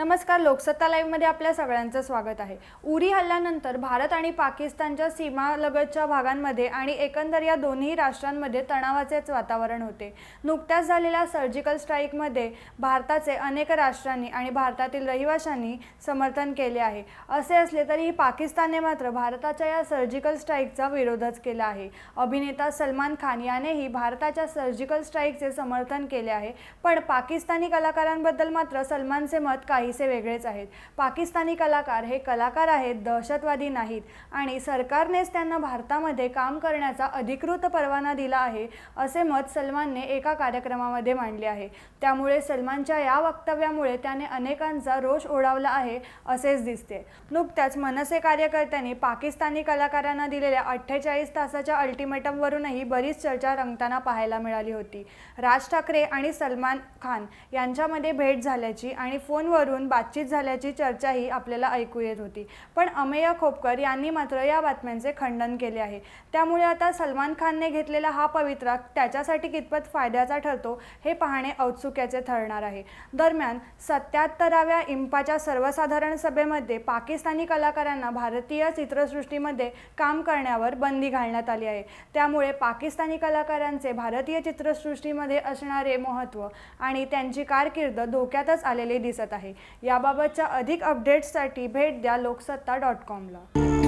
नमस्कार लोकसत्ता लाईव्हमध्ये आपल्या सगळ्यांचं स्वागत आहे. उरी हल्ल्यानंतर भारत आणि पाकिस्तानच्या सीमालगतच्या भागांमध्ये आणि एकंदर या दोन्ही राष्ट्रांमध्ये तणावाचेच वातावरण होते. नुकत्याच झालेल्या सर्जिकल स्ट्राईकमध्ये भारताचे अनेक राष्ट्रांनी आणि भारतातील रहिवाशांनी समर्थन केले आहे. असे असले तरीही पाकिस्तानने मात्र भारताच्या या सर्जिकल स्ट्राईकचा विरोधच केला आहे. अभिनेता सलमान खान यानेही भारताच्या सर्जिकल स्ट्राईकचे समर्थन केले आहे. पण पाकिस्तानी कलाकारांबद्दल मात्र सलमानचे मत काही काहीसे वेगळेच आहेत. पाकिस्तानी कलाकार हे कलाकार आहेत दहशतवादी नाहीत आणि सरकारनेच त्यांना भारतामध्ये काम करण्याचा अधिकृत परवाना दिला आहे असे मत सलमानने एका कार्यक्रमामध्ये मांडले आहे. त्यामुळे सलमानच्या या वक्तव्यामुळे त्याने अनेकांचा रोष ओढावला आहे असेच दिसते. नुकत्याच मनसे कार्यकर्त्यांनी पाकिस्तानी कलाकारांना दिलेल्या अठ्ठेचाळीस तासाच्या अल्टिमेटमवरूनही बरीच चर्चा रंगताना पाहायला मिळाली होती. राज ठाकरे आणि सलमान खान यांच्यामध्ये भेट झाल्याची आणि फोनवरून बातचीत झाल्याची चर्चाही आपल्याला ऐकू येत होती. पण अमेय खोपकर यांनी मात्र या बातम्यांचे खंडन केले आहे. त्यामुळे आता सलमान खानने घेतलेला हा पवित्रा त्याच्यासाठी कितपत फायद्याचा ठरतो हे पाहणे औत्सुक्याचे ठरणार आहे. दरम्यान सत्याहत्तराव्या इम्पाच्या सर्वसाधारण सभेमध्ये पाकिस्तानी कलाकारांना भारतीय चित्रसृष्टीमध्ये काम करण्यावर बंदी घालण्यात आली आहे. त्यामुळे पाकिस्तानी कलाकारांचे भारतीय चित्रसृष्टीमध्ये असणारे महत्त्व आणि त्यांची कारकीर्द धोक्यातच आलेली दिसत आहे. याबाबतच्या अधिक अपडेट्ससाठी भेट द्या लोकसत्ता डॉट कॉमला